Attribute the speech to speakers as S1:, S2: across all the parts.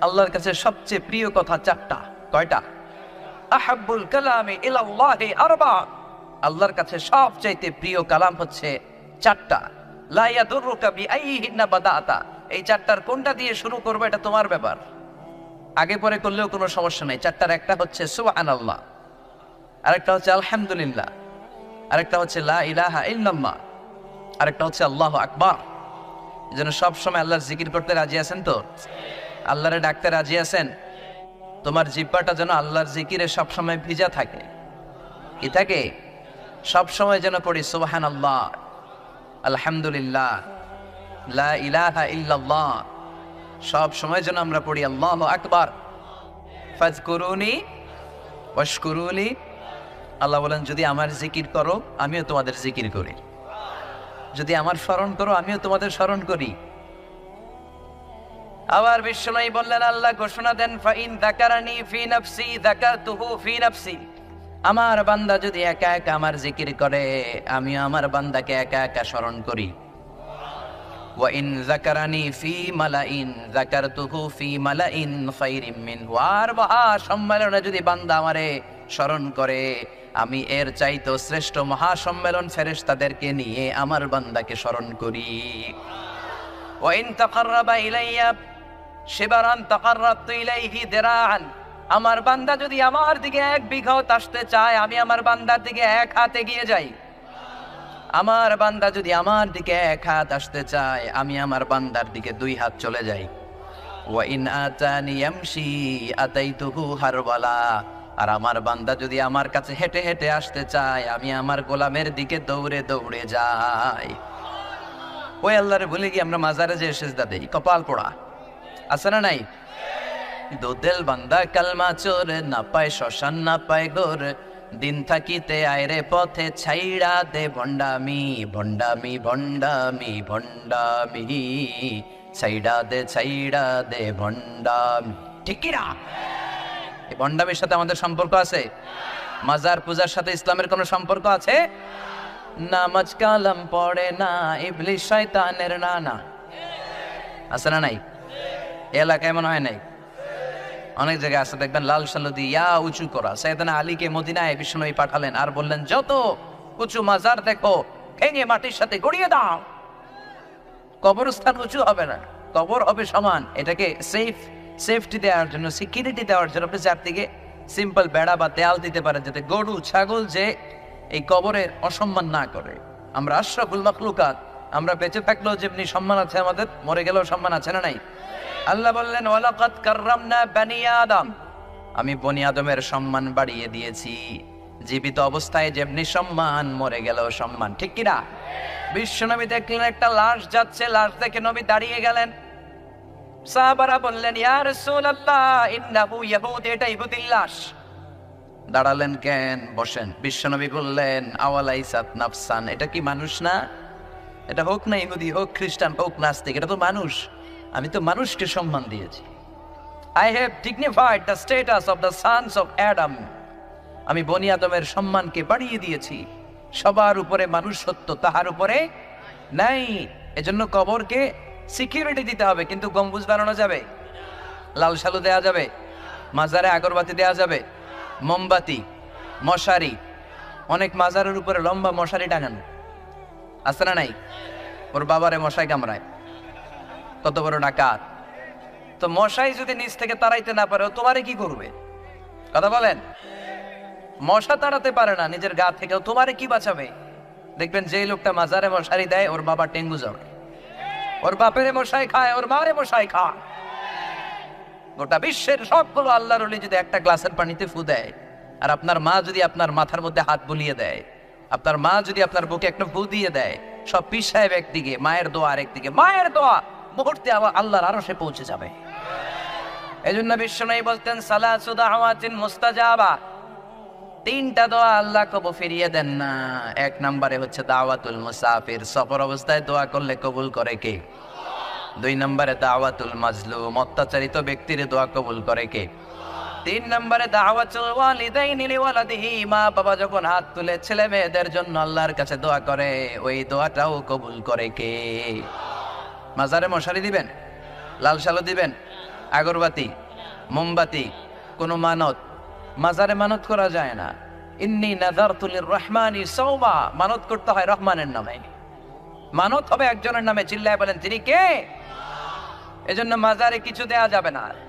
S1: আল্লাহর কাছে সবচেয়ে প্রিয় কথা চারটা। কয়টা? আহাব্বুল কালামে ইলাল্লাহি আরবা। আল্লাহর কাছে সবচাইতে প্রিয় কালাম হচ্ছে চারটা। লা ইয়াদুররুকা বিআইহিন্না বাদাতা। এই চারটার কোনটা দিয়ে শুরু করবে এটা তোমার ব্যাপার। আগে পরে করলেও কোনো সমস্যা নেই। চারটার একটা হচ্ছে সুবহানাল্লাহ। আরেকটা হচ্ছে আলহামদুলিল্লাহ। আরেকটা হচ্ছে লা ইলাহা ইল্লাল্লাহ। আরেকটা হচ্ছে আল্লাহু আকবার। যেন সব সময় আল্লাহর জিকির করতে রাজি আছেন তো? আল্লাহরে ডাকতে রাজি আছেন? তোমার জিব্বাটা যেন আল্লাহর জিকিরে সব সময় ভিজা থাকে। কি থাকে? সব সময় যেন পড়ি সুবহান আল্লাহ আলহামদুলিল্লাহ, লা সব সময় যেন আমরা পড়ি, আল্লাহ আকবার। ফাজকুরুনি ওয়াশকুরুনি আল্লাহ বলেন, যদি আমার জিকির করো, আমিও তোমাদের জিকির করি। যদি আমার স্মরণ করো, আমিও তোমাদের স্মরণ করি। আবার বিশ্বনয়ী বললেন, আল্লাহ ঘোষণা দেন, ফাইন দাকারানি ফি নাফসি, দাকারতুহু ফি নাফসি। আমার বান্দা যদি একা একা আমার জিকির করে আমি আমার বান্দাকে একা একা স্মরণ করি। ওয়াইন জাকারানি ফি মালাইন জাকারতুহু ফি মালাইন খাইরিম মিনহু। আর মহা সম্মেলনে যদি বান্দা আমারে স্মরণ করে, আমি এর চাইতো শ্রেষ্ঠ মহাসম্মেলন ফেরেশতাদেরকে নিয়ে আমার বান্দাকে স্মরণ করি। ওয়াইন তাকাররাবা ইলাইয়া শিবারান তাকাররাবতু ইলাইহি দিরাআন। আমার বান্দা যদি আমার দিকে এক বিঘাও আসতে চায়, আমি আমার বান্দার দিকে এক হাতে গিয়ে যাই। আমার বান্দা যদি আমার দিকে এক হাত আসতে চায়, আমি আমার বান্দার দিকে দুই হাত চলে যাই। ওয়াইন আতানি ইয়ামশি আতাইতুহু হারওয়ালা। আর আমার বান্দা যদি আমার কাছে হেঁটে হেঁটে আসতে চায়, আমি আমার গোলামের দিকে দৌড়ে দৌড়ে যাই। ওই আল্লাহরে ভুলে গিয়ে আমরা মাজারে যে সেজদা দেই। কপাল পোড়া। আছে না নাই? দোদেল বান্দা কালমা চোর, না পায় শ্মশান, না পায় গোর। দিন থাকিতে আয়রে পথে ছাইড়া দে ভণ্ডামি ভণ্ডামি ভণ্ডামি ভণ্ডামি। ছাইড়া দে ছাইড়া দে ভণ্ডামি। ঠিক কি না? এই ভণ্ডামির সাথে আমাদের সম্পর্ক আছে? মাজার পূজার সাথে ইসলামের কোনো সম্পর্ক আছে? নামাজ কালাম পড়ে না ইবলিশ শয়তানের নানা। আছে না নাই? এলাকায় মনে হয় নাই? অনেক জায়গায় আছে, দেখবেন লাল সালুদি ইয়া উঁচু করা। সৈয়দানা আলীকে মদিনায় বিষ্ণুই পাঠালেন আর বললেন, যত উঁচু মাজার দেখো, ভেঙে মাটির সাথে গড়িয়ে দাও। কবরস্থান উঁচু হবে না, কবর হবে সমান। এটাকে সেফ সেফটি দেওয়ার জন্য সিকিউরিটি দেওয়ার জন্য আপনি চারদিকে সিম্পল বেড়া বা দেয়াল দিতে পারেন, যাতে গরু, ছাগল যে এই কবরের অসম্মান না করে। আমরা আশরাফুল মাখলুকাত আমরা বেঁচে থাকলেও যেমনি সম্মান আছে আমাদের, মরে গেলেও সম্মান আছে না নাই? আল্লাহ বললেন, ওয়ালাকাদ কাররামনা বানি আদম। আমি বনি আদমের সম্মান বাড়িয়ে দিয়েছি। জীবিত অবস্থায় যেমনি সম্মান, মরে গেলেও সম্মান। ঠিক কিনা বিশ্বনবী দেখলেন একটা লাশ যাচ্ছে, লাশ দেখে নবী দাঁড়িয়ে গেলেন। সাহাবারা বললেন, ইয়া রাসূলুল্লাহ, ইন্নাহু ইয়াহুদ, এটা ইহুদির লাশ। দাঁড়ালেন কেন? বসেন। বিশ্বনবী বললেন, আওয়ালাইসাত নাফসান। এটা কি মানুষ না? এটা হোক না ইহুদি হোক, খ্রিস্টান হোক, নাস্তিক, এটা তো মানুষ। আমি তো মানুষকে সম্মান দিয়েছি। I have dignified the status of the sons of Adam আমি বনি আদমের সম্মানকে বাড়িয়ে দিয়েছি। সবার উপরে মানুষ সত্য তাহার উপরে নাই। এজন্য কবরকে সিকিউরিটি দিতে হবে, কিন্তু গম্বুজ বানানো যাবে? লাল সালু দেওয়া যাবে? মাজারে আগরবাতি দেওয়া যাবে? মোমবাতি, মশারি। অনেক মাজারের উপরে লম্বা মশারি টাঙানো। আছে না নাই? ওর বাবারে মশাই কামড়ায়। কত বড় ডাকাত। তো মশাই যদি নিচ থেকে তাড়াইতে না পারে তোমারে কি করবে? কথা বলেন? মশা তাড়াতে পারে না, নিজের গা থেকেও তোমারে কি বাঁচাবে? দেখবেন যে লোকটা মাজারে মশারি দেয়, ওর বাবা টেঙ্গু যাবে ওর বাপেরে মশাই খায়, ওর মারে মশাই খায়। গোটা বিশ্বের সবগুলো আল্লাহর যদি একটা গ্লাসের পানিতে ফু দেয়, আর আপনার মা যদি আপনার মাথার মধ্যে হাত বুলিয়ে দেয় আপনার মা যদি আপনার বুকে একটা ফু দিয়ে দেয়, সব পীর সাহেব একদিকে, মায়ের দোয়া আরেকদিকে, মায়ের দোয়া মুহূর্তে আবার আল্লাহর আরও সে পৌঁছে যাবে। এই জন্য বিশ্বনয়ী বলতেন সালাসুদা হাওয়াতিন মুস্তাজাবা। তিনটা দোয়া আল্লাহ কবু ফিরিয়ে দেন না। এক নম্বরে হচ্ছে দাওয়াতুল মুসাফির, সফর অবস্থায় দোয়া করলে কবুল করে কে? দুই নম্বরে দাওয়াতুল মাজলুম, অত্যাচারিত ব্যক্তির দোয়া কবুল করে কে? তিন নম্বরে মা বাবা যখন হাত তুলে ছেলে মেয়েদের জন্য আল্লাহর কাছে দোয়া করে, ওই দোয়াটাও কবুল করে কে? মাজারে মশারি দিবেন? লাল শালো দিবেন? আগরবাতি? মোমবাতি? কোনো মানত? মাজারে মানত করা যায় না। ইন্নি নাজারতুলির রহমানি সৌমা মানত করতে হয় রহমানের নামে। মানত হবে একজনের নামে, চিল্লায় বলেন, তিনি কে? এজন্য মাজারে কিছু দেয়া যাবে না।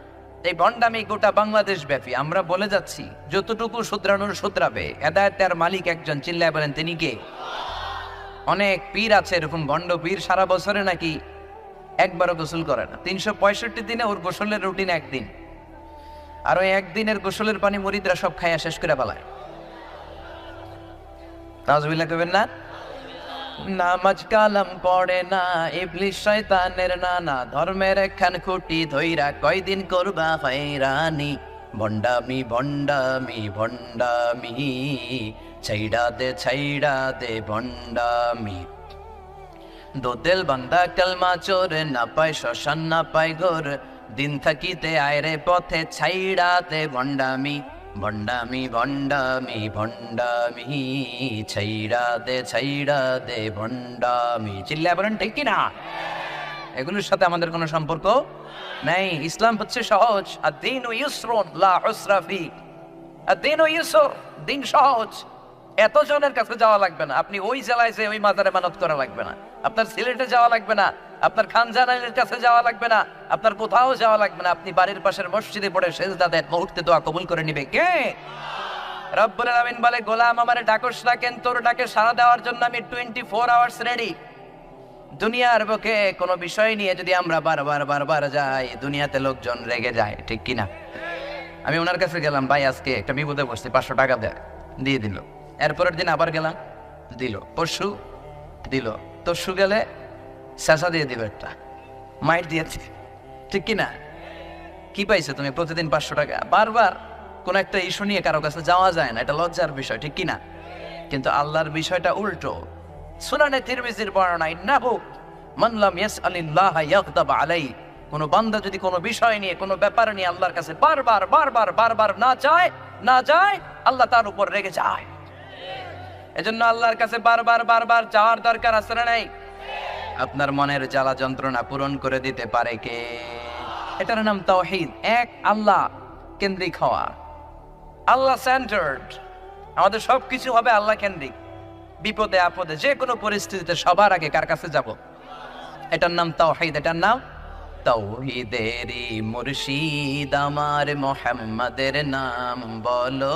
S1: এই ভণ্ডামি গোটা বাংলাদেশ ব্যাপী। আমরা বলে যাচ্ছি, যতটুকু শুধরানোর শুধরাবে এদায়তের মালিক একজন চিল্লায় বলেন, তিনি কে? অনেক পীর আছে, এরকম ভণ্ড পীর সারা বছরে নাকি একবারও গোসল করে না। তিনশো পঁয়ষট্টি দিনে ওর গোসলের রুটিন একদিন। আর ওই একদিনের গোসলের পানি মরিদরা সব খাইয়া শেষ করে ফেলায়। নাজবিল্লা কবেন না? নামাজ কালাম পড়ে না ইবলিশ শয়তানের নানা ধর্মের একখান খুঁটি ধইরা কয়দিন করবা হয়রানি? ভণ্ডামি ভণ্ডামি ভণ্ডামি, ছাইড়া দে ছাইড়া দে, ভণ্ডামি। দোদেল বান্দা কালমা চোর, না পায় শ্মশান, না পায় ঘোর। দিন থাকিতে আয়রে পথে ছাইড়াতে ভণ্ডামি। ভণ্ডামি ভণ্ডামি ভণ্ডামি ছাইড়া দে ছাইড়া দে ভণ্ডামি। চিল্লা বলেন, ঠিক কি না? এগুলোর সাথে আমাদের কোনো সম্পর্ক নেই। ইসলাম হচ্ছে সহজ। আর দিন ও ইউসরুন, লা হুসরা ফি। আর দিন ও ইউসর, দিন সহজ। এতজনের কাছে যাওয়া লাগবে না। আপনি ওই জেলায় যে ওই মাজারে মানত করা লাগবে না। আপনার সিলেটে যাওয়া লাগবে না। আপনার খানজানাইলের কাছে যাওয়া লাগবে না, আপনার কোথাও যাওয়া লাগবে না, আপনি বাড়ির পাশের মসজিদে পড়ে সেজদা দেন, মুহূর্তে দোয়া কবুল করে নিবে কে? রব্বুল আলামিন বলে, গোলাম আমারে ডাকস না তোর ডাকে সাড়া দেওয়ার জন্য আমি টোয়েন্টি ফোর আওয়ার্স রেডি দুনিয়ার বুকে কোনো বিষয় নিয়ে যদি আমরা বারবার বারবার যাই, দুনিয়াতে লোকজন রেগে যায়, ঠিক কিনা? আমি ওনার কাছে গেলাম, ভাই, আজকে একটা বিপদে বসছি পাঁচশো টাকা দেয় দিয়ে দিল। এরপরের দিন আবার গেলাম, দিল। পরশু দিল তরশু গেলে শেষা দিয়ে দিল একটা। মাইট দিয়েছে। ঠিক কিনা কি পাইছো তুমি প্রতিদিন পাঁচশো টাকা? বারবার কোন একটা ইস্যু নিয়ে কারও কাছে যাওয়া যায় না, এটা লজ্জার বিষয়, ঠিক কিনা কিন্তু আল্লাহর বিষয়টা উল্টো। সুনানে তিরমিজির বর্ণনা ইন্নাহু মান লাম ইয়াসআলিল্লাহ ইয়াগদাব আলাই কোন বান্দা যদি কোনো বিষয় নিয়ে, কোনো ব্যাপার নিয়ে আল্লাহর কাছে বারবার বারবার বারবার না চায়, না যায়, আল্লাহ তার উপর রেগে যায়। এজন্য আল্লাহর কাছে বারবার বারবার যাওয়ার দরকার আছে না নাই? আপনার মনের জ্বালা যন্ত্রণা পূরণ করে দিতে পারে কে? এটার নাম তাওহীদ। এক, আল্লাহ কেন্দ্রিক হওয়া। আল্লাহ সেন্টার্ড আমাদের সবকিছু হবে আল্লাহ কেন্দ্রিক। বিপদে আপদে যে কোনো পরিস্থিতিতে সবার আগে কার কাছে যাব? এটার নাম তাওহীদ, এটার নাম তাওহীদেরই মুর্শিদ। আমার মোহাম্মদের নাম বলো।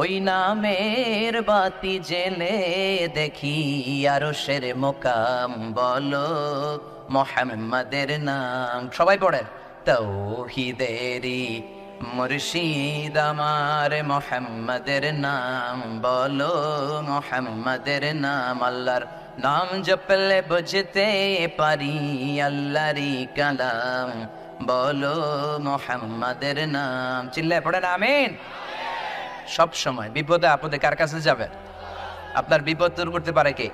S1: ওই নামের বাতি জেলে দেখি আরও সের মোকাম, বলো মোহাম্মদের নাম। সবাই পড়ে, তৌহিদেরই মুর্শিদ আমার মোহাম্মদের নাম। বলো মোহাম্মদের নাম, আল্লাহর নাম জপলে বুঝতে পারি আল্লাহরি কালাম। বলো মোহাম্মদের নাম। চিল্লায় পড়েন, আমিন। সব সময় বিপদে আপদে কার কাছে যাবে? আপনার বিপদ দূর করতে পারে কে?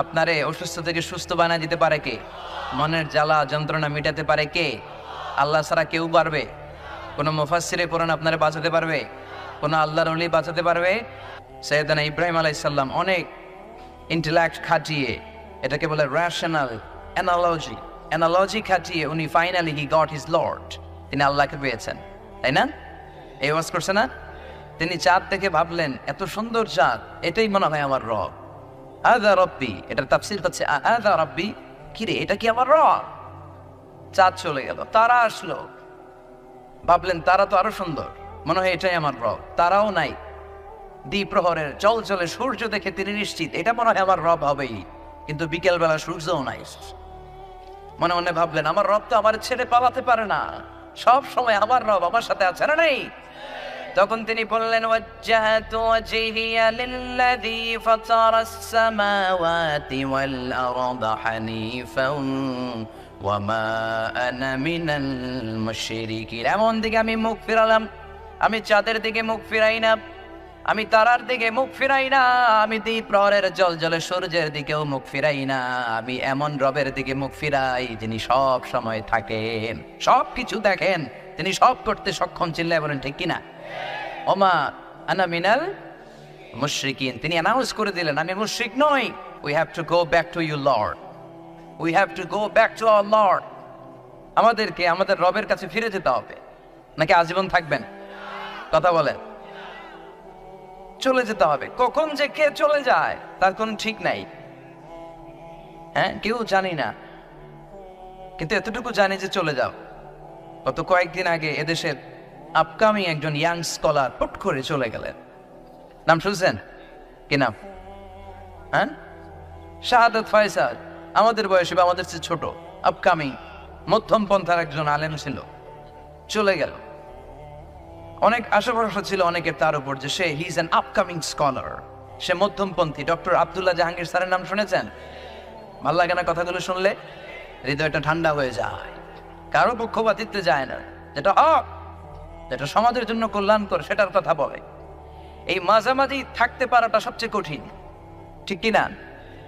S1: আপনারে অসুস্থ থেকে সুস্থ বানায় দিতে পারে কে? মনের জ্বালা, যন্ত্রণা মিটাতে পারে কে? আল্লাহ ছাড়া কেউ পারবে? কোনো মুফাসিরে কোরআন আপনারে বাঁচাতে পারবে? কোনো আল্লাহর অলি বাঁচাতে পারবে? সৈয়দানা ইব্রাহিম আলাইসাল্লাম অনেক ইন্টেলেক্ট খাটিয়ে, এটাকে বলে র্যাশনাল অ্যানালজি অ্যানালজি খাটিয়ে উনি finally he got his lord তিনি আল্লাহকে পেয়েছেন, তাই না? এই ওয়াজ করছে না? তিনি চাঁদ থেকে ভাবলেন, এত সুন্দর চাঁদ, এটাই মনে হয় আমার রব। আদা রব্বি, এটার তাফসির হচ্ছে আদা রব্বি কিরে এটা কি আমার রব? চাঁদ চলে গেল, তারা আসলো। ভাবলেন, তারা তো আরও সুন্দর, মনে হয় এটাই আমার রব, তারাও নাই। দ্বিপ্রহরের জল চলে, সূর্য দেখে তিনি নিশ্চিত, এটা মনে হয় আমার রব হবেই। কিন্তু বিকেল বেলা সূর্যও নাই। মনে মনে ভাবলেন, আমার রব তো আমার ছেড়ে পালাতে পারে না, সব সময় আমার রব আমার সাথে আছে না নেই? তখন তিনি বললেন, ওয়াজ্জাহাতু ওয়াজহিয়া লিল্লাযী ফাতারাস সামাওয়াতি ওয়াল আরদা হানিফান ওয়ামা আনা মিনাল মুশরিকিন। এমন দিকে আমি মুখ ফিরালাম। আমি চাঁদের দিকে মুখ ফিরাই না। আমি তারার দিকে মুখ ফিরাই না। আমি দ্বীপ প্রহরের জল জলে সূর্যের দিকেও মুখ ফিরাই না। আমি এমন রবের দিকে মুখ ফিরাই যিনি সব সময় থাকেন। সব কিছু দেখেন। তিনি সব করতে সক্ষম চিল্লায় বলেন, ঠিক কিনা ওমা আনা মিনাল মুশরিকিন। তিনি অ্যানাউন্স করে দিলেন, আমি মুশরিক নই। We have to go back to you lord we have to go back to our lord আমাদেরকে, আমাদের রবের কাছে ফিরে যেতে হবে। নাকি আজীবন থাকবেন? কথা বলেন। চলে যেতে হবে। কখন যে কে চলে যায়, তার কোনো ঠিক নাই। হ্যাঁ কেউ জানি না। কিন্তু এতটুকু জানি যে চলে যাও। গত কয়েকদিন আগে এদেশের আপকামিং একজন ইয়াং স্কলার হুট করে চলে গেলেন। নাম শুনছেন? কি নাম? হ্যাঁ? শাহাদত ফয়সাল। আমাদের বয়সে বা আমাদের চেয়ে ছোট আপকামিং মধ্যম পন্থার একজন আলেম ছিল। চলে গেল। অনেক আশা ভরসা ছিল অনেকের তার উপর যে সে he is an upcoming scholar সে মধ্যমপন্থী, ডক্টর আব্দুল্লাহ জাহাঙ্গীর স্যারের নাম শুনেছেন? ভালো লাগে না কথাগুলো শুনলে? হৃদয়টা ঠান্ডা হয়ে যায়। কারও পক্ষপাতিত্বে যায় না। যেটা হক যেটা সমাজের জন্য কল্যাণকর, সেটার কথা বলে। এই মাঝামাঝি থাকতে পারাটা সবচেয়ে কঠিন। ঠিক কি না?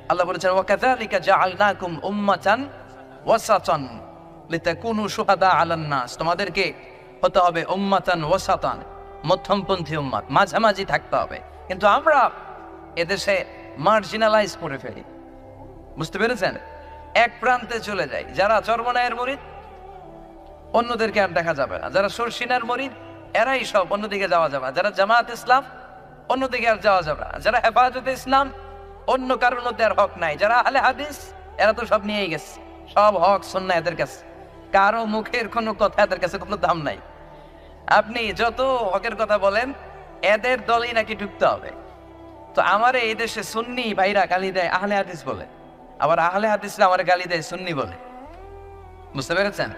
S1: আল্লাহ বলেছেন, ওয়াকাযালিকা জাআলনাকুম উম্মাতান ওয়াসাতান লিতাকুনু শুহাদা আলান নাস। তোমাদেরকে হতে হবে উম্মাতান ওয়াসাতান, মধ্যমপন্থী উম্মাত। মাঝামাঝি থাকতে হবে। কিন্তু আমরা এদেশে মার্জিনালাইজ করে ফেলি। বুঝতে পেরেছেন? এক প্রান্তে চলে যাই। যারা চর্মনায়ের মরিদ অন্যদেরকে আর দেখা যাবে না। যারা সরসিনার মরিদ এরাই সব অন্যদিকে যাওয়া যাবে যারা জামাত ইসলাম, অন্যদিকে আর যাওয়া যাবে না। যারা হেফাজত ইসলাম, অন্য কারোর মধ্যে আর হক নাই। যারা আলে হাদিস, এরা তো সব নিয়েই গেছে। সব হক সন্না এদের কাছে। কারও মুখের কোনো কথা এদের কাছে কোনো দাম নাই। আপনি যত হকের কথা বলেন, এদের দলই নাকি ঢুকতে হবে। তো আমার এই দেশে সুন্নি ভাইরা গালি দেয়, আহলে হাদিস বলে। আবার আহলে হাদিসরা আমার গালি দেয় সুন্নি বলে। বুঝতে পেরেছেন?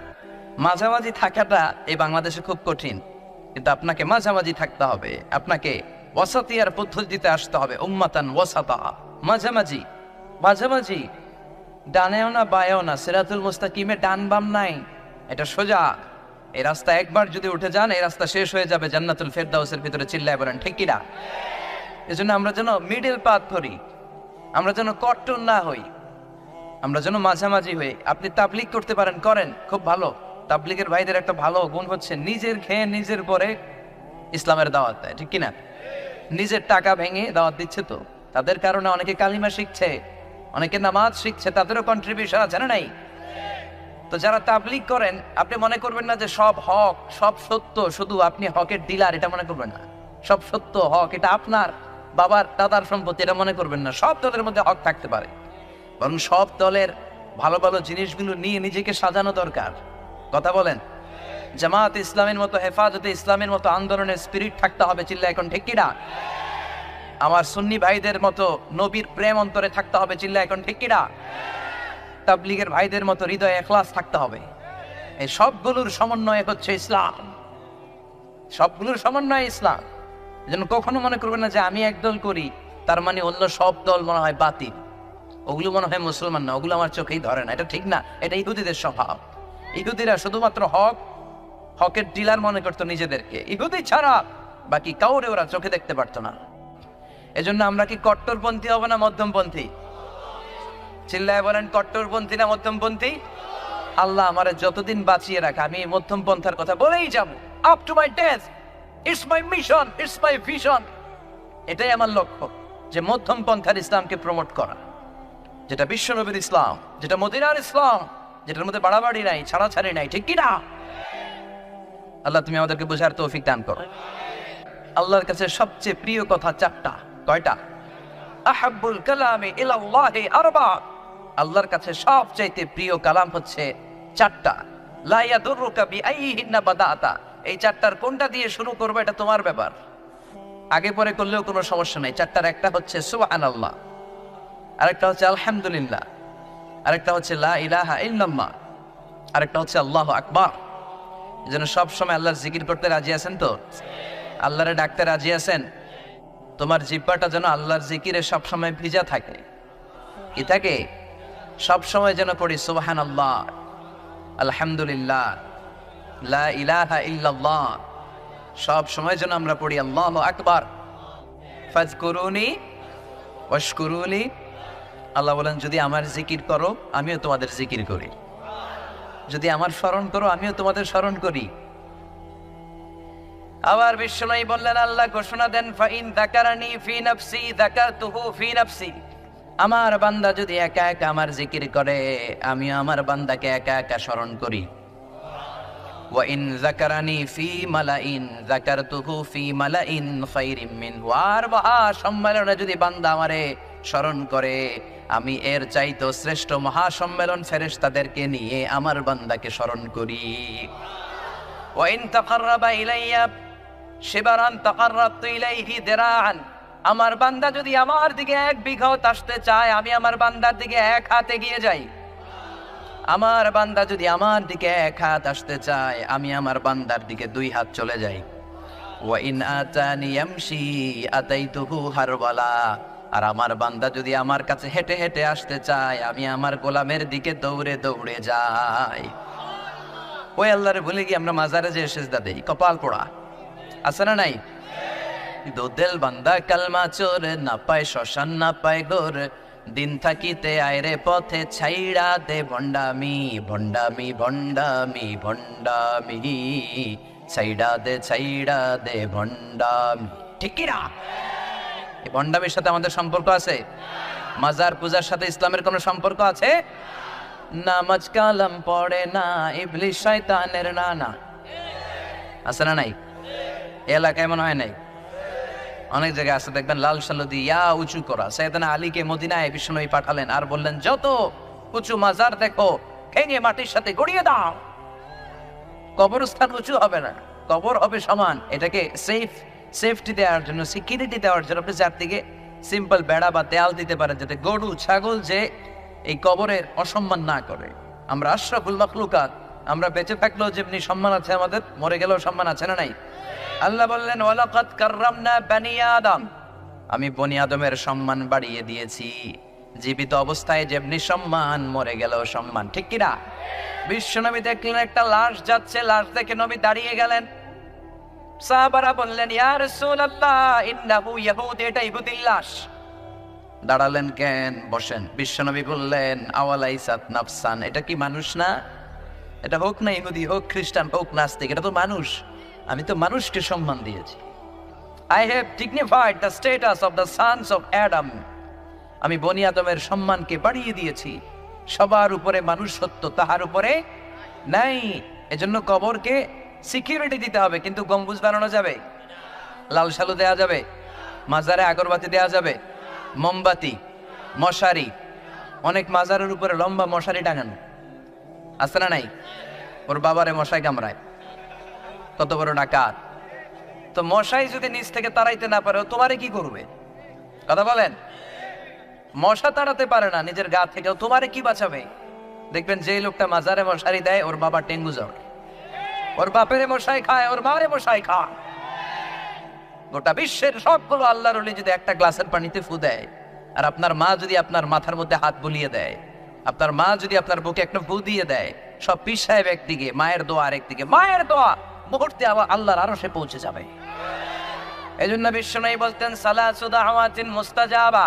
S1: মাঝামাঝি থাকাটা এই বাংলাদেশে খুব কঠিন। কিন্তু আপনাকে মাঝামাঝি থাকতে হবে। আপনাকে ওয়াসাতিয়ার পদ্ধতিতে আসতে হবে, উম্মাতান ওয়াসাতা। মাঝামাঝি মাঝামাঝি। ডানেও না, বায়েও না। সিরাতুল মুস্তাকিমে ডান বাম নাই। এটা সোজা। এই রাস্তা একবার যদি উঠে যান, এই রাস্তা শেষ হয়ে যাবে জান্নাতুল ফেরদাউসের ভিতরে। চিল্লায় বলেন, ঠিক কিনা এজন্য আমরা যেন মিডল পাথ ধরি। আমরা যেন কট্টর না হই। আমরা যেন মাঝামাঝি হই। আপনি তাবলিক করতে পারেন, করেন। খুব ভালো। তাবলিকের ভাইদের একটা ভালো গুণ হচ্ছে নিজের খেয়ে নিজের পরে ইসলামের দাওয়াত দেয়, ঠিক কিনা? নিজের টাকা ভেঙে দাওয়াত দিচ্ছে তো। তাদের কারণে অনেকে কালিমা শিখছে, অনেকে নামাজ শিখছে, তাদেরও কন্ট্রিবিউশন আছে না নাই? তো যারা তাবলিক করেন, আপনি মনে করবেন না যে সব হক, সব সত্য, শুধু আপনি হকের ডিলার এটা মনে করবেন না। সব সত্য, হক, এটা আপনার বাবার, দাদার সম্পত্তি, এটা মনে করবেন না। সব দলের মধ্যে হক থাকতে পারে। বরং সব দলের ভালো ভালো জিনিসগুলো নিয়ে নিজেকে সাজানো দরকার। কথা বলেন। জামাত ইসলামের মতো, হেফাজতে ইসলামের মতো আন্দোলনের স্পিরিট থাকতে হবে চিল্লা এখন ঠিক কিনা আমার সুন্নি ভাইদের মতো নবীর প্রেম অন্তরে থাকতে হবে চিল্লা এখন ঠিক কিনা তাবলিগের ভাইদের মতো হৃদয়ে এখলাস থাকতে হবে। এই সবগুলোর সমন্বয় হচ্ছে ইসলাম। সবগুলোর সমন্বয় ইসলাম। যেন কখনো মনে করবেন না যে আমি একদল করি, তার মানে অন্য সব দল মনে হয় বাতিল। ওগুলো মনে হয় মুসলমান না, ওগুলো আমার চোখেই ধরে না, এটা ঠিক না, এটা ইহুদিদের স্বভাব। ইহুদিরা শুধুমাত্র হক, হকের ডিলার মনে করতো নিজেদেরকে। ইহুদি ছাড়া বাকি কাউরে ওরা চোখে দেখতে পারতো না। এজন্য আমরা কি কট্টরপন্থী হব না মধ্যমপন্থী? চিল্লায় বলেন, কট্টরপন্থী না মধ্যমপন্থী? আল্লাহ আমার যতদিন বাঁচিয়ে রাখে, আমি মধ্যম পন্থার কথা বলেই যাব। Up to my death it's my mission it's my vision এটাই আমার লক্ষ্য, যে মধ্যম পন্থার ইসলামকে প্রমোট করা। যেটা বিশ্বনবীর ইসলাম, যেটা মদিনার ইসলাম যেটার মধ্যে বাড়াবাড়ি নাই, ছাড়াছাড়ি নাই, ঠিক কি না আল্লাহ, তুমি আমাদেরকে বোঝার তৌফিক দান করো। আল্লাহর কাছে সবচেয়ে প্রিয় কথা চারটা। কয়টা? আহাব্বুল কালামে ইলাল্লাহি আরবা। আল্লাহর কাছে সবচাইতে প্রিয় কালাম হচ্ছে চারটা। লা ইয়াদুররুকা বিআইহিন্না বাদাতা। এই চারটার কোনটা দিয়ে শুরু করবে এটা তোমার ব্যাপার। আগে পরে করলেও কোনো সমস্যা নেই। চারটার একটা হচ্ছে সুবহানাল্লাহ। আরেকটা হচ্ছে আলহামদুলিল্লাহ। আরেকটা হচ্ছে লা ইলাহা ইল্লাল্লাহ। আরেকটা হচ্ছে আল্লাহ আকবার। যেন সব সময় আল্লাহর জিকির করতে রাজি আছেন তো? আল্লাহরে ডাকতে রাজি আছেন? তোমার জিব্বাটা যেন আল্লাহর জিকিরে সব সময় ভিজা থাকে। কি থাকে? সব সময় যেন পড়ি সুবহান আল্লাহ আলহামদুলিল্লাহ, লা ইলাহা ইল্লাল্লাহ। সব সময় যেন আমরা পড়ি, আল্লাহ আকবার। ফাজকুরুনি ওয়াশকুরুলি আল্লাহ বলেন, যদি আমার জিকির করো, আমিও তোমাদের জিকির করি। যদি আমার স্মরণ করো, আমিও তোমাদের স্মরণ করি। আবার বিশ্বনয়ী বললেন, আল্লাহ ঘোষণা দেন, ফাইন দাকারানি ফি নাফসি দাকারতুহু ফি নাফসি। আমার বান্দা যদি একা একা আমার জিকির করে আমি আমার বান্দাকে একা একা স্মরণ করি। ওয়াইন যাকারানি ফি মালাইন যাকারতুহু ফি মালাইন খায়রিম মিনহু। আর সম্মেলনে যদি বান্দা আমারে স্মরণ করে, আমি এর চাইতো শ্রেষ্ঠ মহাসম্মেলন ফেরেশতাদেরকে নিয়ে আমার বান্দাকে স্মরণ করি। ওয়াইন ইলাইয়া শিবারান ইলাইহি আমার বান্দা যদি আমার দিকে এক বিঘত আসতে চায়, আমি আমার বান্দার দিকে এক হাত এগিয়ে যাই। আমার বান্দা যদি আমার দিকে এক হাত আসতে চায়, আমি আমার বান্দার দিকে দুই হাত চলে যাই। ওয়াইন আতানি ইয়ামশি, আতাইতুহু হারওয়ালা আর আমার বান্দা যদি আমার কাছে হেঁটে হেঁটে আসতে চায়, আমি আমার গোলামের দিকে দৌড়ে দৌড়ে যাই। ওই আল্লাহরে ভুলে গিয়ে আমরা মাজারে যে সেজদা দেই, কপাল পোড়া। আছে না নাই? দোদেল বান্দা কালমা চোর, না পায় শ্মশান, না পায় গোর দিন থাকিতে আয়রে পথে ছাইড়া দে ভণ্ডামি ভণ্ডামি ভণ্ডামি ভণ্ডামি। ছাইড়া দে ছাইড়া দে, ভণ্ডামি। ঠিকই না? ভণ্ডামির সাথে আমাদের সম্পর্ক আছে? মাজার পূজার সাথে ইসলামের কোনো সম্পর্ক আছে? নামাজ কালাম পড়ে না শয়তানের আছে না নাই? এলাকায় মনে হয় নাই? অনেক জায়গায় আছে, দেখবেন লাল সালুদি ইয়া উঁচু করা। সৈয়দনা আলীকে মদিনায় বিষ্ণুই পাঠালেন আর বললেন, যত উঁচু মাজার দেখো, ভেঙে মাটির সাথে গড়িয়ে দাও। কবরস্থান উঁচু হবে না, কবর হবে সমান। এটাকে সেফ সেফটি দেওয়ার জন্য সিকিউরিটি দেওয়ার জন্য আপনি চারদিকে সিম্পল বেড়া বা দেয়াল দিতে পারেন যাতে গরু, ছাগল যে এই কবরের অসম্মান না করে। আমরা আশরাফুল মখলুকাত, আমরা বেঁচে থাকলেও যেমনি সম্মান আছে আমাদের, মরে গেলেও সম্মান আছে না নাই? আল্লাহ বললেন ওয়ালাকাত কাররামনা বানি আদম। আমি বনি আদমের সম্মান বাড়িয়ে দিয়েছি। জীবিত অবস্থায় যেমনি সম্মান, মরে গেলেও সম্মান। ঠিক কিনা? বিশ্বনবী দেখলেন একটা লাশ যাচ্ছে, লাশ দেখে নবী দাঁড়িয়ে গেলেন। সাহাবারা বললেন, ইয়া রাসূলুল্লাহ, ইন্নাহু ইয়াহুদ, এটা ইহুদির লাশ। দাঁড়ালেন কেন? বসেন। বিশ্বনবী বললেন আওয়ালাইসাত নাফসান। এটা কি মানুষ না? এটা হোক না ইহুদি, হোক খ্রিস্টান, হোক নাস্তিক, এটা তো মানুষ। আমি তো মানুষকে সম্মান দিয়েছি। I have dignified the status of the sons of Adam আমি বনি আদমের সম্মানকে বাড়িয়ে দিয়েছি। সবার উপরে মানুষ সত্য তাহার উপরে নাই। এজন্য কবরকে সিকিউরিটি দিতে হবে, কিন্তু গম্বুজ বানানো যাবে? লাল সালু দেওয়া যাবে? মাজারে আগরবাতি দেওয়া যাবে? মোমবাতি, মশারি। অনেক মাজারের উপরে লম্বা মশারি টাঙানো। আছে না নাই? ওর বাবারে মশাই কামড়ায়। কত বড় ডাকাত। তো মশাই যদি নিচ থেকে তাড়াইতে না পারে তোমারে কি করবে? কথা বলেন? মশা তাড়াতে পারে না, নিজের গা থেকে। তোমারে কি বাঁচাবে? দেখবেন যে লোকটা মাজারে মশারি দেয়, ওর বাবা টেঙ্গু জ্বর। ওর বাপেরে মশাই খায়, ওর মারে মশাই খায়। গোটা বিশ্বের সবগুলো আল্লাহর ওলি যদি একটা গ্লাসের পানিতে ফু দেয়, আর আপনার মা যদি আপনার মাথার মধ্যে হাত বুলিয়ে দেয়, আপনার মা যদি আপনার বুকে একটা ফু দিয়ে দেয়, সব পীর সাহেব একদিকে, মায়ের দোয়া আরেকদিকে মায়ের দোয়া, মুহূর্তে আবার আল্লাহর আরও সে পৌঁছে যাবে। এই জন্য বিশ্বনয়ী বলতেন সালা সুদা আওয়াতিন মুস্তাজাবা।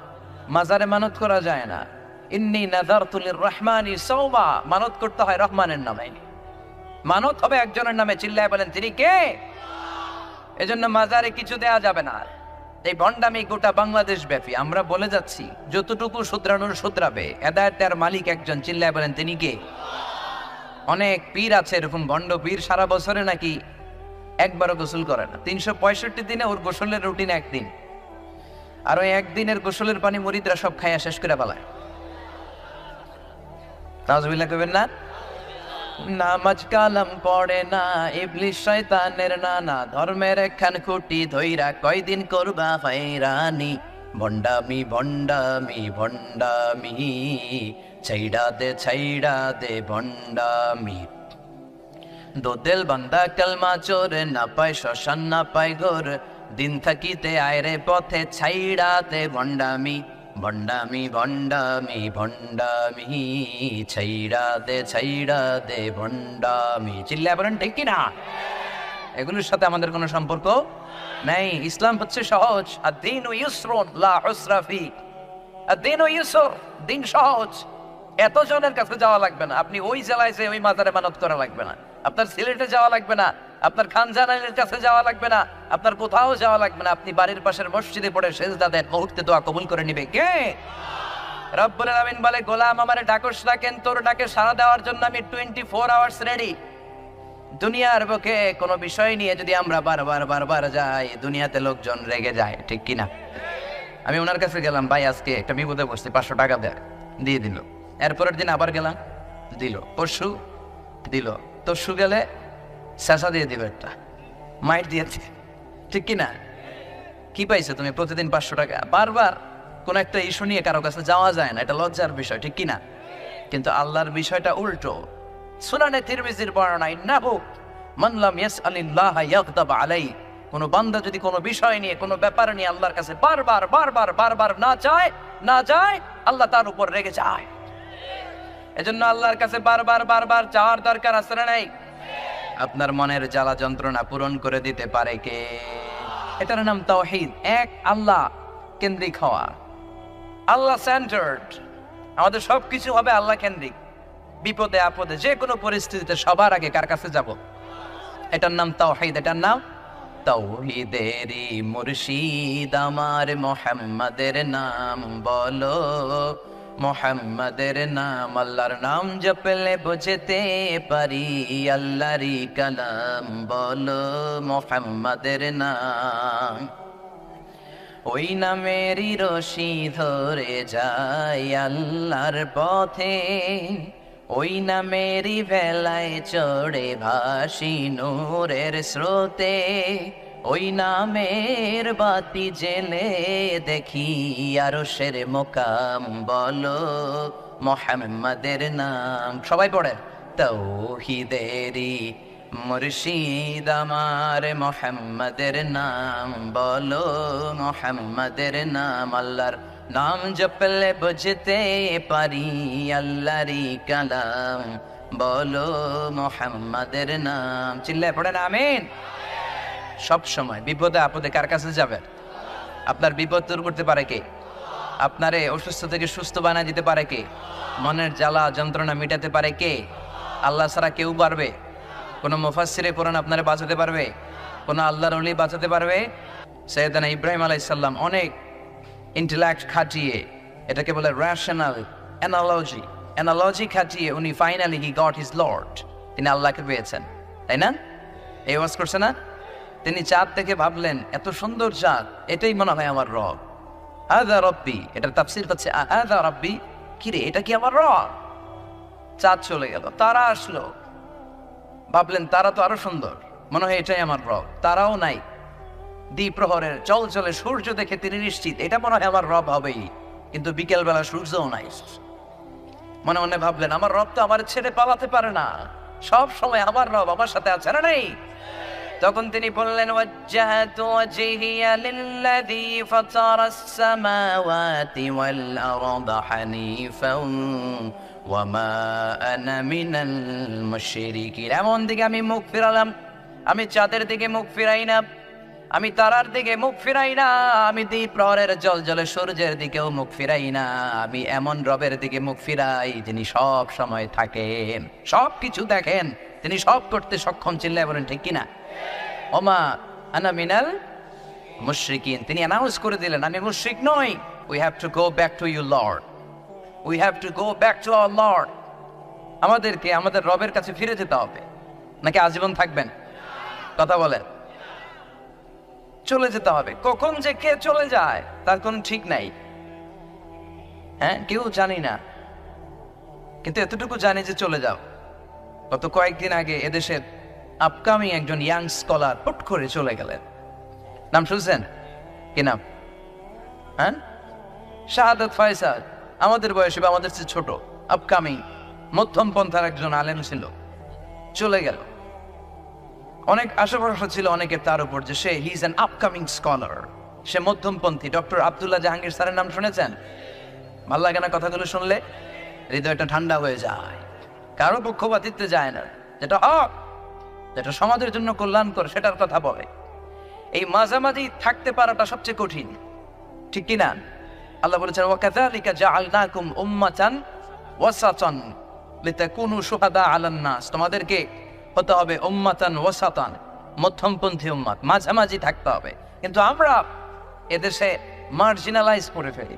S1: মাজারে মানত করা যায় না। ইন্নি নাযারতুলির রহমানি সওমা মানত করতে হয় রহমানের নামে। মানত হবে একজনের নামে, চিল্লায় বলেন, তিনি কে? এজন্য মাজারে কিছু দেয়া যাবে না। এই ভণ্ডামি গোটা বাংলাদেশ ব্যাপী। আমরা বলে যাচ্ছি, যতটুকু শুধরানোর শুধরাবে। এদায়তের মালিক একজন, চিল্লায় বলেন, তিনি কে? অনেক পীর আছে, এরকম ভণ্ড পীর সারা বছরে নাকি একবারও গোসল করে না। তিনশো পঁয়ষট্টি দিনে ওর গোসলের রুটিন একদিন। আর ওই একদিনের গোসলের পানি মরিদরা সব খাইয়া শেষ করে পালায়। নাজবিল্লা কবেন না? নামাজ কালাম পড়ে না ইবলিশ শয়তানের নানা ধর্মের একখান খুঁটি ধইরা কয়দিন করবা হয়রানি ভণ্ডামি ভণ্ডামি ভণ্ডামি, ছাইড়া দে ছাইড়া দে, ভণ্ডামি। দোদেল বান্দা কালমা চোর না পায়, শ্মশান না পায় ঘোর দিন থাকিতে আয়রে পথে ছাইড়াতে ভণ্ডামি ভণ্ডামি ভণ্ডামি ভণ্ডামি ছাইড়া দে দে ভণ্ডামি। চিল্লা বলেন, ঠিক কি না এগুলোর সাথে আমাদের কোনো সম্পর্ক নাই। ইসলাম হচ্ছে সহজ। আর দিন ও ইউসরুন, লা উসরাফি আর দিন ও ইউসর, দিন সহজ। এত জনের কাছে যাওয়া লাগবে না। আপনি ওই জেলায় যে ওই মাজারে মানত করা লাগবে না। আপনার সিলেটে যাওয়া লাগবে না। আপনার খানজানাইলের কাছে যাওয়া লাগবে না, আপনার কোথাও যাওয়া লাগবে না, আপনি বাড়ির পাশের মসজিদে পড়ে সেজদা দেন মুহূর্তে দোয়া কবুল করে নিবে। কে? রব্বুল আলামিন বলে, গোলাম আমারে ডাকস ডাকেন তোর ডাকে সাড়া দেওয়ার জন্য আমি টোয়েন্টি ফোর আওয়ার্স রেডি দুনিয়ার বুকে কোনো বিষয় নিয়ে যদি আমরা বারবার বারবার যাই, দুনিয়াতে লোকজন রেগে যায়, ঠিক কিনা? আমি ওনার কাছে গেলাম, ভাই, আজকে একটা বিপদে বসছি পাঁচশো টাকা দেয় দিয়ে দিল। এরপরের দিন আবার গেলাম, দিল। পরশু দিল। তরশু গেলে শেষা দিয়ে দিবে একটা। মাইট দিয়েছে ঠিক কিনা? কি পাইছে তুমি প্রতিদিন পাঁচশো টাকা? বারবার কোন একটা ইস্যু নিয়ে কারও কাছে যাওয়া যায় না, এটা লজ্জার বিষয়, ঠিক কিনা? কিন্তু আল্লাহর বিষয়টা উল্টো। সুনানে তিরমিজির বর্ণনা ইন্নাহু মানলাম ইয়াসআলিল্লাহ ইয়াগদাব আলাই। কোন বান্দা যদি কোনো বিষয় নিয়ে, কোনো ব্যাপার নিয়ে আল্লাহর কাছে বারবার বারবার বারবার না চায় না যায়, আল্লাহ তার উপর রেগে যায়। এজন্য আল্লাহর কাছে বারবার বারবার চাওয়ার দরকার আছে না নাই? আপনার মনের জ্বালা যন্ত্রণা পূরণ করে দিতে পারে কে? এটার নাম তাওহিদ। এক, আল্লাহ কেন্দ্রিক হওয়া। আল্লাহ সেন্টার্ড আমাদের সব কিছু হবে আল্লাহ কেন্দ্রিক। বিপদে, আপদে, যে কোনো পরিস্থিতিতে সবার আগে কার কাছে যাব? এটার নাম তাওহিদ। এটার নাম তাওহীদেরই মুর্শিদ। আমার মোহাম্মদের নাম বলো। মোহাম্মদের নাম, আল্লাহর নাম জপলে বুঝতে পারি। আল্লাহরই কালাম, বলো মোহাম্মদের নাম। ওই নামেরই রশি ধরে যায় আল্লাহর পথে। ওই নামেরই ভেলায় চড়ে ভাসি নূরের স্রোতে। ওই নামের বাতি জেলে দেখি আরও সের মোকাম, বলো মোহাম্মদের নাম। সবাই পড়ে? তৌহিদেরি মুর্শিদ আমার মোহাম্মদের নাম, বলো মোহাম্মদের নাম। আল্লাহর নাম জপলে বুঝতে পারি আল্লাহরই কালাম, বলো মোহাম্মদের নাম। চিল্লায় পড়েন, আমিন। সব সময়। বিপদে আপদে কার কাছে যাবেন আপনার বিপদ দূর করতে পারে কে? আপনারে অসুস্থ থেকে সুস্থ বানায় দিতে পারে কে? মনের জ্বালা, যন্ত্রণা মিটাতে পারে কে? আল্লাহ ছাড়া কেউ পারবে? কোনো মুফাসিরে কোরআন আপনারে বাঁচাতে পারবে? কোনো আল্লাহর অলি বাঁচাতে পারবে? সৈয়দানা ইব্রাহিম আলাইসাল্লাম অনেক ইন্টেলেক্ট খাটিয়ে, এটাকে বলে র্যাশনাল অ্যানালজি অ্যানালজি খাটিয়ে উনি finally he got his lord তিনি আল্লাহকে পেয়েছেন। তাই না? এই ওয়াজ করছে না? তিনি চাঁদ থেকে ভাবলেন, এত সুন্দর চাঁদ, এটাই মনে হয় আমার রব। আদা রব্বি এটার তাফসির হচ্ছে আদা রব্বি, কিরে, এটা কি আমার রব? চাঁদ চলে গেল, তারা আসলো। ভাবলেন, তারা তো আরও সুন্দর, মনে হয় এটাই আমার রব, তারাও নাই। দ্বিপ্রহরের চল চলে, সূর্য দেখে তিনি নিশ্চিত, এটা মনে হয় আমার রব হবেই, কিন্তু বিকেলবেলা সূর্যও নাই। মনে মনে ভাবলেন, আমার রব তো আমার ছেড়ে পালাতে পারে না, সব সময় আমার রব আমার সাথে আছে না নেই? তখন তিনি বললেন, ওয়াজ্জাহাত ওয়াজহিয়া লিল্লাযী ফাতারাস সামাওয়াতি ওয়াল আরদা হানিফান ওয়ামা মিনাল মুশরিকিন। এমন দিকে আমি মুখ ফিরালাম। আমি চাঁদের দিকে মুখ ফিরাই না। আমি তারার দিকে মুখ ফিরাই না। আমি দ্বীপ প্রহরের জল জলে সূর্যের দিকেও মুখ ফিরাই না। আমি এমন রবের দিকে মুখ ফিরাই যিনি সব সময় থাকেন। সব কিছু দেখেন। তিনি সব করতে সক্ষম চিল্লায় বলেন, ঠিক কিনা ওমা আনা মিনাল মুশরিকিন। তিনি অ্যানাউন্স করে দিলেন, আমি মুশরিক নই। We have to go back to lord we have to go back to our lord আমাদেরকে, আমাদের রবের কাছে ফিরে যেতে হবে। নাকি আজীবন থাকবেন? কথা বলেন। চলে যেতে হবে। কখন যে কে চলে যায়, তার কোনো ঠিক নাই। হ্যাঁ কেউ জানি না। কিন্তু এতটুকু জানি যে চলে যাও। গত কয়েকদিন আগে এদেশের আপকামিং একজন ইয়াং স্কলার হুট করে চলে গেলেন। নাম শুনছেন? কি নাম? হ্যাঁ? শাহাদত ফয়সাল আমাদের বয়সে বা আমাদের চেয়ে ছোট আপকামিং মধ্যম পন্থার একজন আলেম ছিল, চলে গেল। অনেক আশা ভরসা ছিল অনেকের তার উপর যে সে he is an upcoming scholar সে মধ্যমপন্থী, ডক্টর আবদুল্লাহ জাহাঙ্গীর স্যারের নাম শুনেছেন? ভালো লাগে না কথাগুলো শুনলে হৃদয়টা ঠান্ডা হয়ে যায়। কারও পক্ষপাতিত্বে যায় না, যেটা হক যেটা সমাজের জন্য কল্যাণকর, সেটার কথা বলে। এই মাঝামাঝি থাকতে পারাটা সবচেয়ে কঠিন। ঠিক কি না আল্লাহ বলেছেন, ওয়াকাযালিকা জাআলনাকুম উম্মাতান ওয়াসাতান লিতাকুনু শুহাদা আলান নাস। তোমাদেরকে হতে হবে উম্মাতান ওয়াসাতান, মধ্যমপন্থী উম্মাত। মাঝামাঝি থাকতে হবে। কিন্তু আমরা এদেশে মার্জিনালাইজ করে ফেলি।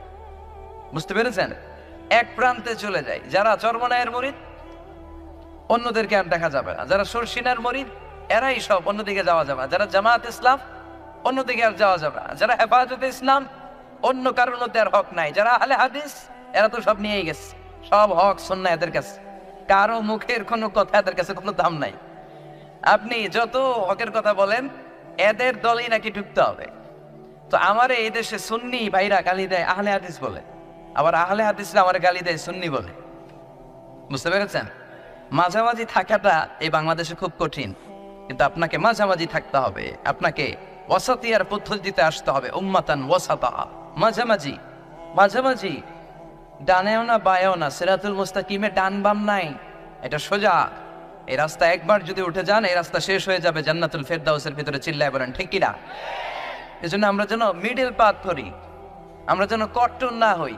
S1: বুঝতে পেরেছেন? এক প্রান্তে চলে যাই। যারা চরমনায়ের মরিদ অন্যদেরকে আর দেখা যাবে না। যারা সরসিনার মরিদ এরাই সব অন্যদিকে যাওয়া যাবে না। যারা জামাত ইসলাম, অন্যদিকে আর যাওয়া যাবে না। যারা হেফাজতে ইসলাম, অন্য কারোর মধ্যে আর হক নাই। যারা আলে হাদিস, এরা তো সব নিয়েই গেছে। সব হক শূন্য এদের কাছে। কারও মুখের কোনো কথা এদের কাছে কোনো দাম নাই। আপনি যত হকের কথা বলেন, এদের দলেই নাকি ঢুকতে হবে। তো আমার এই দেশে সুন্নি ভাইরা গালি দেয়, আহলে হাদিস বলে। আবার আহলে হাদিসরা আমার গালি দেয় সুন্নি বলে। বুঝতে পেরেছেন? মাঝামাঝি থাকাটা এই বাংলাদেশে খুব কঠিন। কিন্তু আপনাকে মাঝামাঝি থাকতে হবে। আপনাকে ওয়াসাতিয়ার পদ্ধতিতে আসতে হবে, উম্মাতান ওয়াসাতা। মাঝামাঝি মাঝামাঝি। ডানেও না, বায়েও না। সিরাতুল মুস্তাকিমে ডান বাম নাই। এটা সোজা। এই রাস্তা একবার যদি উঠে যান, এই রাস্তা শেষ হয়ে যাবে জান্নাতুল ফেরদাউসের ভিতরে, চিল্লায় বলেন, ঠিক কিনা এজন্য আমরা যেন মিডিল পাথ করি। আমরা যেন কট্টর না হই।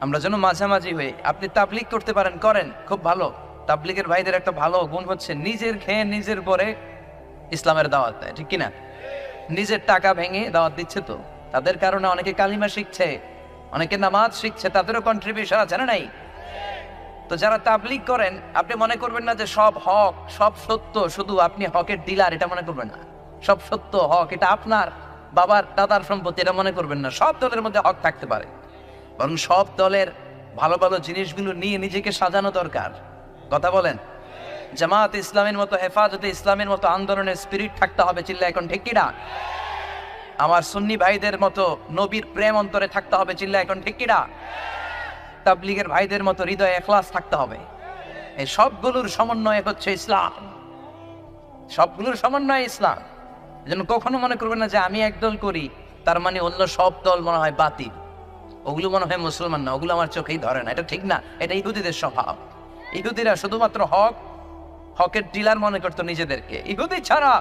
S1: আমরা যেন মাঝামাঝি হই। আপনি তাবলিগ করতে পারেন, করেন, খুব ভালো। তাবলিগের ভাইদের একটা ভালো গুণ হচ্ছে নিজের খেয়ে নিজের পরে ইসলামের দাওয়াত দেয়, ঠিক কিনা? নিজের টাকা ভেঙে দাওয়াত দিচ্ছে তো। তাদের কারণে অনেকে কালিমা শিখছে, অনেকে নামাজ শিখছে, তাদেরও কন্ট্রিবিউশন আছে না নাই? তো যারা তাবলিগ করেন, আপনি মনে করবেন না যে সব হক, সব সত্য, শুধু আপনি হকের ডিলার এটা মনে করবেন না। সব সত্য হক, এটা আপনার বাবার, দাদার সম্পত্তি, এটা মনে করবেন না। সব দলের মধ্যে হক থাকতে পারে। বরং সব দলের ভালো ভালো জিনিসগুলো নিয়ে নিজেকে সাজানো দরকার। কথা বলেন। জামাত ইসলামের মতো, হেফাজতে ইসলামের মতো আন্দোলনের স্পিরিট থাকতে হবে চিল্লা, এখন ঠিক কিনা? আমার সুন্নি ভাইদের মতো নবীর প্রেম অন্তরে থাকতে হবে চিল্লা, এখন ঠিক কিনা? তাবলিগের ভাইদের মতো হৃদয়ে এখলাস থাকতে হবে। এই সবগুলোর সমন্বয় হচ্ছে ইসলাম। সবগুলোর সমন্বয় ইসলাম। যেন কখনো মনে করবেন না যে আমি একদল করি, তার মানে অন্য সব দল মনে হয় বাতিল। ওগুলো মনে হয় মুসলমান না, ওগুলো আমার চোখেই ধরে না, এটা ঠিক না, এটা ইহুদিদের স্বভাব। ইহুদিরা শুধুমাত্র হক, হকের ডিলার মনে করতো নিজেদেরকে। ইহুদি ছাড়া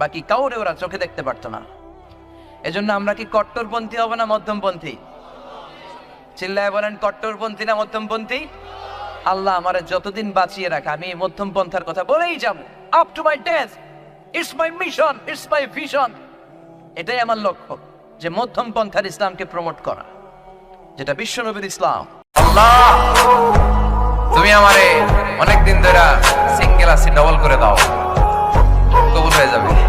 S1: বাকি কাউরে ওরা চোখে দেখতে পারতো না। এজন্য আমরা কি কট্টরপন্থী হব না মধ্যমপন্থী? চিল্লায় বলেন, কট্টরপন্থী না মধ্যমপন্থী? আল্লাহ আমার যতদিন বাঁচিয়ে রাখা, আমি মধ্যম পন্থার কথা বলেই যাব। Up to my death it's my mission it's my vision এটাই আমার লক্ষ্য, যে মধ্যম পন্থার ইসলামকে প্রমোট করা, যেটা বিশ্বনবীর ইসলাম। আল্লাহ! তুমি আমারে অনেক দিন ধরে সিঙ্গেল আছি ডবল করে দাও। কবুল হয়ে যাবে।